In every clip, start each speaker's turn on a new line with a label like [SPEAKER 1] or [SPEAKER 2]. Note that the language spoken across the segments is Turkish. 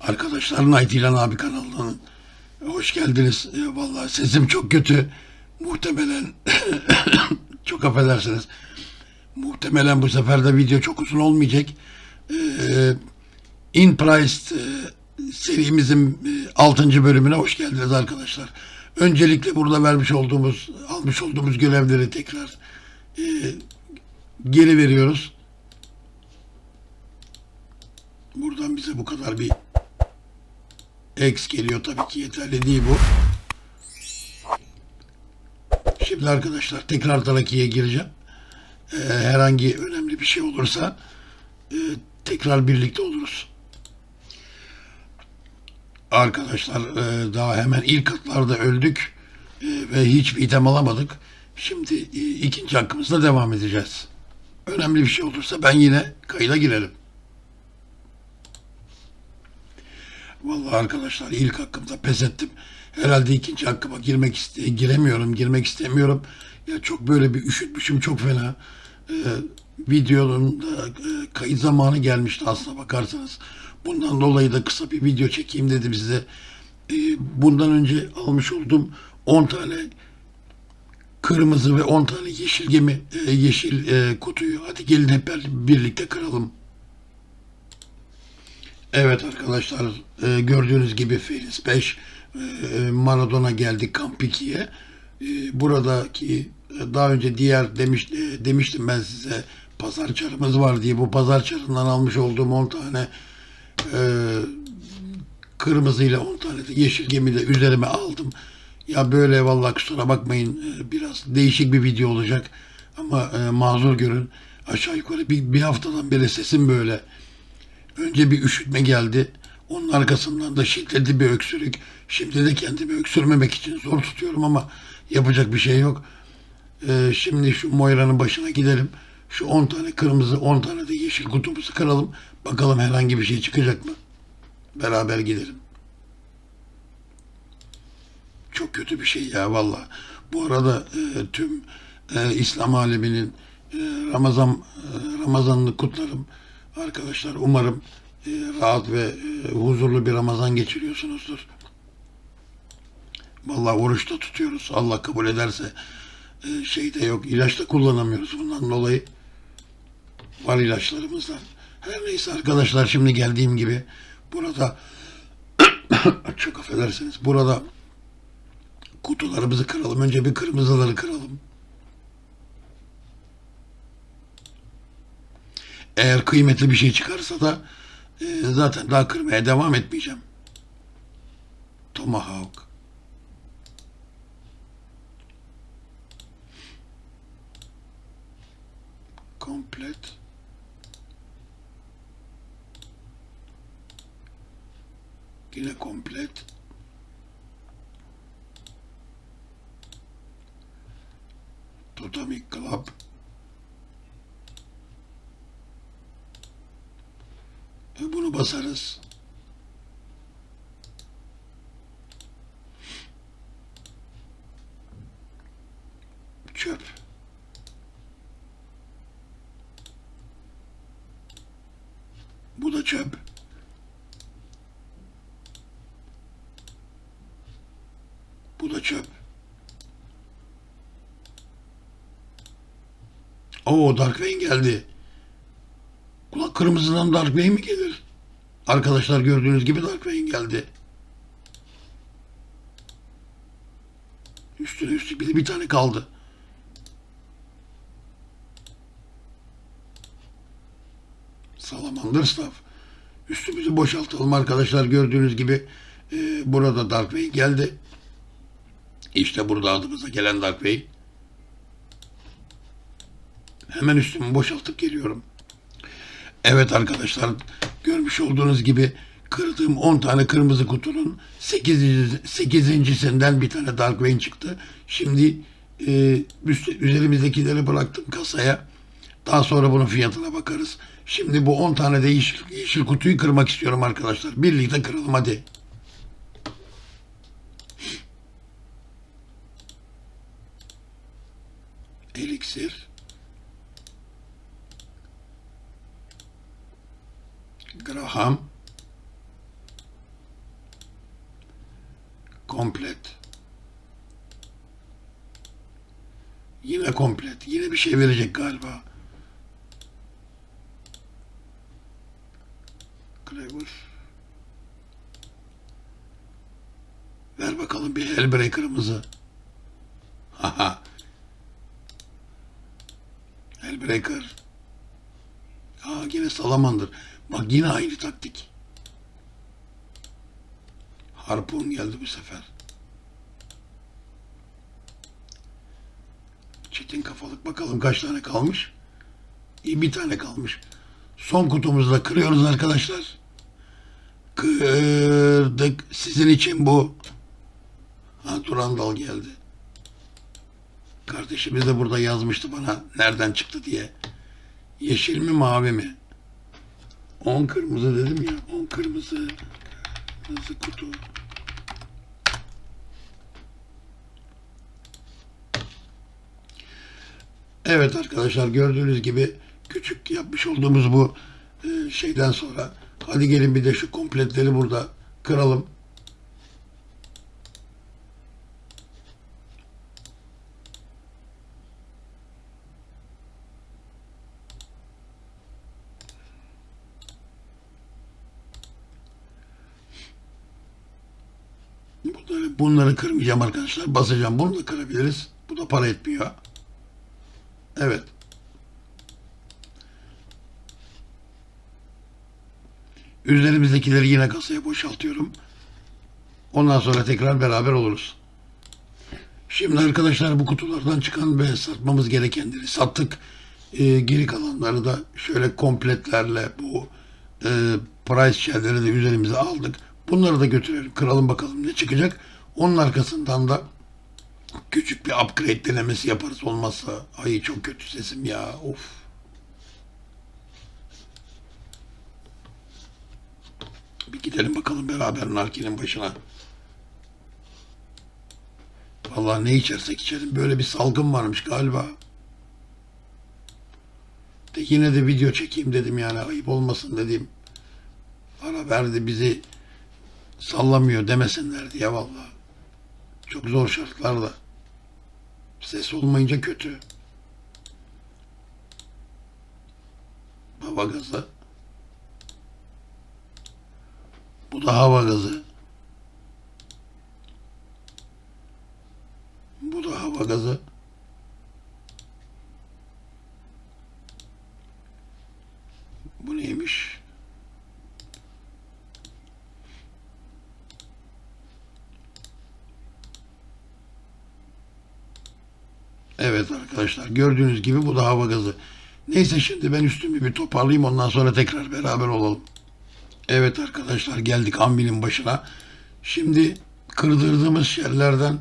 [SPEAKER 1] Arkadaşlar Night İlan abi kanalına hoş geldiniz. E, vallahi sesim çok kötü. Muhtemelen çok affedersiniz. Muhtemelen bu sefer de video çok uzun olmayacak. E, In Price e, serimizin 6. bölümüne hoş geldiniz arkadaşlar. Öncelikle burada vermiş olduğumuz, almış olduğumuz görevleri tekrar e, geri veriyoruz. Buradan bize bu kadar bir X geliyor tabii ki yeterli değil bu. Şimdi arkadaşlar tekrar Taraki'ye gireceğim. Ee, herhangi önemli bir şey olursa e, tekrar birlikte oluruz. Arkadaşlar e, daha hemen ilk katlarda öldük e, ve hiçbir item alamadık. Şimdi e, ikinci hakkımızla devam edeceğiz. Önemli bir şey olursa ben yine kayıda girerim. Vallahi arkadaşlar ilk hakkımda pes ettim. Herhalde ikinci hakkıma girmek iste giremiyorum, girmek istemiyorum. Ya çok böyle bir üşütmüşüm çok fena. Ee, videonun da e, kayıt zamanı gelmişti aslına bakarsanız. Bundan dolayı da kısa bir video çekeyim dedim size. Ee, bundan önce almış olduğum 10 tane kırmızı ve 10 tane yeşil gemi, e, yeşil e, kutuyu. Hadi gelin hep birlikte kıralım. Evet arkadaşlar e, gördüğünüz gibi Feliz 5 e, Maradona geldi Kamp 2'ye. E, buradaki e, daha önce diğer demiş e, demiştim ben size pazar çarımız var diye bu pazar çarından almış olduğum 10 tane e, kırmızıyla 10 tane de yeşil gemi de üzerime aldım. Ya böyle vallahi kusura bakmayın e, biraz değişik bir video olacak ama e, mazur görün. Aşağı yukarı bir, bir haftadan beri sesim böyle. Önce bir üşütme geldi. Onun arkasından da şiddetli bir öksürük. Şimdi de kendimi öksürmemek için zor tutuyorum ama yapacak bir şey yok. Ee, şimdi şu Moira'nın başına gidelim. Şu 10 tane kırmızı, 10 tane de yeşil kutumuzu kıralım. Bakalım herhangi bir şey çıkacak mı? Beraber gidelim. Çok kötü bir şey ya valla. Bu arada e, tüm e, İslam aleminin e, Ramazan e, Ramazanını kutlarım. Arkadaşlar umarım e, rahat ve e, huzurlu bir Ramazan geçiriyorsunuzdur. Vallahi oruç da tutuyoruz. Allah kabul ederse e, şey de yok. ilaç da kullanamıyoruz bundan dolayı. Var ilaçlarımızdan. Her neyse arkadaşlar şimdi geldiğim gibi burada çok affedersiniz. Burada kutularımızı kıralım. Önce bir kırmızıları kıralım. Eğer kıymetli bir şey çıkarsa da e, zaten daha kırmaya devam etmeyeceğim. Tomahawk. Komplet. Yine komplet. Totemic Club. Bunu basarız. Çöp. Bu da çöp. Bu da çöp. Oo Darkwing geldi. Kulak kırmızıdan Darkwing mi gelir? Arkadaşlar gördüğünüz gibi Darkwing geldi. Üstüne üstlük bir bir tane kaldı. Salamander Staff. Üstümüzü boşaltalım arkadaşlar. Gördüğünüz gibi e, burada Darkwing geldi. İşte burada adımıza gelen Darkwing. Hemen üstümü boşaltıp geliyorum. Evet arkadaşlar görmüş olduğunuz gibi kırdığım 10 tane kırmızı kutunun 8. 8.sinden bir tane Darkwing çıktı. Şimdi e, üzerimizdekileri bıraktım kasaya. Daha sonra bunun fiyatına bakarız. Şimdi bu 10 tane de yeşil, yeşil kutuyu kırmak istiyorum arkadaşlar. Birlikte kıralım hadi. Yine komplet. Yine bir şey verecek galiba. Clever. Ver bakalım bir Hellbreaker'ımızı. Haha. Hellbreaker. Aa yine Salamander. Bak yine aynı taktik. Harpun geldi bu sefer. Çetin kafalık bakalım kaç tane kalmış. İyi bir tane kalmış. Son kutumuzu da kırıyoruz arkadaşlar. Kırdık. Sizin için bu. Ha Durandal geldi. Kardeşimiz de burada yazmıştı bana nereden çıktı diye. Yeşil mi mavi mi? 10 kırmızı dedim ya. 10 kırmızı. Kırmızı kutu. Evet arkadaşlar gördüğünüz gibi küçük yapmış olduğumuz bu e, şeyden sonra hadi gelin bir de şu kompletleri burada kıralım. Bunları, bunları kırmayacağım arkadaşlar. Basacağım. Bunu da kırabiliriz. Bu da para etmiyor. Evet. Üzerimizdekileri yine kasaya boşaltıyorum. Ondan sonra tekrar beraber oluruz. Şimdi arkadaşlar bu kutulardan çıkan ve satmamız gerekenleri sattık. Ee, geri kalanları da şöyle kompletlerle bu e, price shell'leri de üzerimize aldık. Bunları da götürelim. Kıralım bakalım ne çıkacak. Onun arkasından da küçük bir upgrade denemesi yaparız olmazsa. Ay çok kötü sesim ya. Of. Bir gidelim bakalım beraber Narki'nin başına. Vallahi ne içersek içelim. Böyle bir salgın varmış galiba. De yine de video çekeyim dedim yani ayıp olmasın dedim. Para verdi bizi sallamıyor demesinler diye vallahi. Çok zor şartlarda. Ses olmayınca kötü. Hava gazı. Bu da hava gazı. Bu da hava gazı. Bu neymiş? Evet arkadaşlar gördüğünüz gibi bu da hava gazı. Neyse şimdi ben üstümü bir toparlayayım ondan sonra tekrar beraber olalım. Evet arkadaşlar geldik ambinin başına. Şimdi kırdırdığımız yerlerden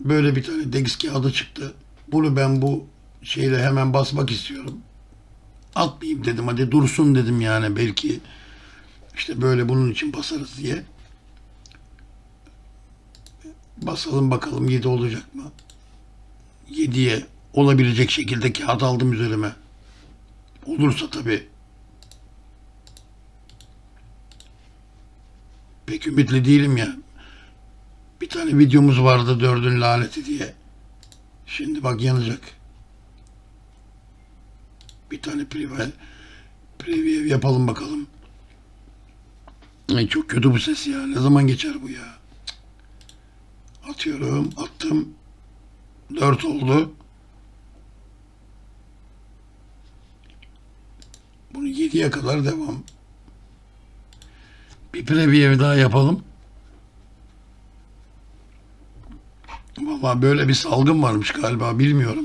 [SPEAKER 1] böyle bir tane dex kağıdı çıktı. Bunu ben bu şeyle hemen basmak istiyorum. Atmayayım dedim hadi dursun dedim yani belki işte böyle bunun için basarız diye. Basalım bakalım 7 olacak mı? 7'ye olabilecek şekilde kağıt aldım üzerime. Olursa tabii. Pek ümitli değilim ya. Bir tane videomuz vardı dördün laneti diye. Şimdi bak yanacak. Bir tane preview, preview yapalım bakalım. Ay çok kötü bu ses ya. Ne zaman geçer bu ya? Atıyorum. Attım. Dört oldu. Bunu yediye kadar devam. Bir preview daha yapalım. Vallahi böyle bir salgın varmış galiba bilmiyorum.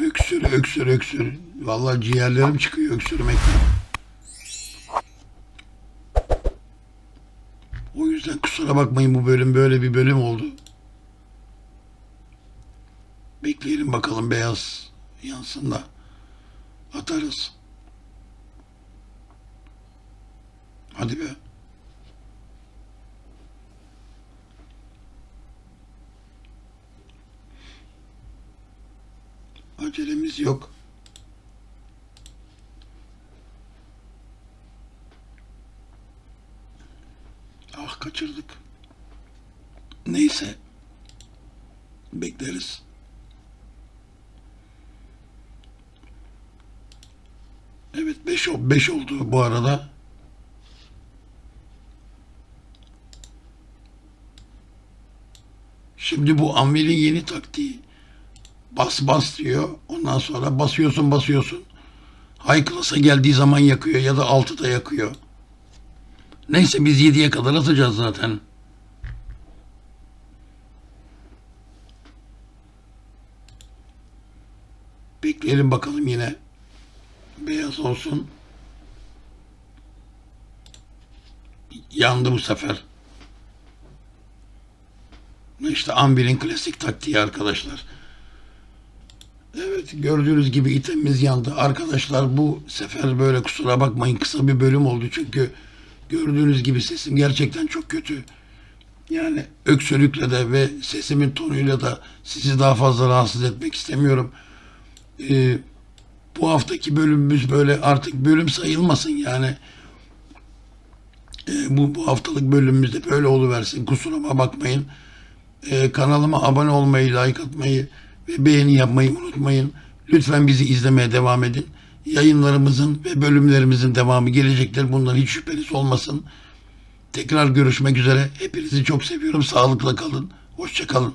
[SPEAKER 1] Öksür, öksür, öksür. Vallahi ciğerlerim çıkıyor öksürmekten. O yüzden kusura bakmayın bu bölüm böyle bir bölüm oldu. Bekleyelim bakalım beyaz yansın da atarız. Hadi be. Acelemiz yok. Ah kaçırdık. Neyse. Bekleriz. Evet 5 5 oldu bu arada. Şimdi bu Anvil'in yeni taktiği. Bas bas diyor. Ondan sonra basıyorsun basıyorsun. High class'a geldiği zaman yakıyor ya da 6'da yakıyor. Neyse biz 7'ye kadar atacağız zaten. Bekleyelim bakalım yine. Beyaz olsun. Yandı bu sefer. İşte Ambil'in klasik taktiği arkadaşlar. Evet gördüğünüz gibi itemimiz yandı. Arkadaşlar bu sefer böyle kusura bakmayın kısa bir bölüm oldu çünkü gördüğünüz gibi sesim gerçekten çok kötü. Yani öksürükle de ve sesimin tonuyla da sizi daha fazla rahatsız etmek istemiyorum. Ee, bu haftaki bölümümüz böyle artık bölüm sayılmasın yani. Ee, bu, bu haftalık bölümümüzde böyle oluversin. Kusuruma bakmayın. Ee, kanalıma abone olmayı, like atmayı ve beğeni yapmayı unutmayın. Lütfen bizi izlemeye devam edin. Yayınlarımızın ve bölümlerimizin devamı gelecektir. Bundan hiç şüpheniz olmasın. Tekrar görüşmek üzere. Hepinizi çok seviyorum. Sağlıkla kalın. Hoşça kalın.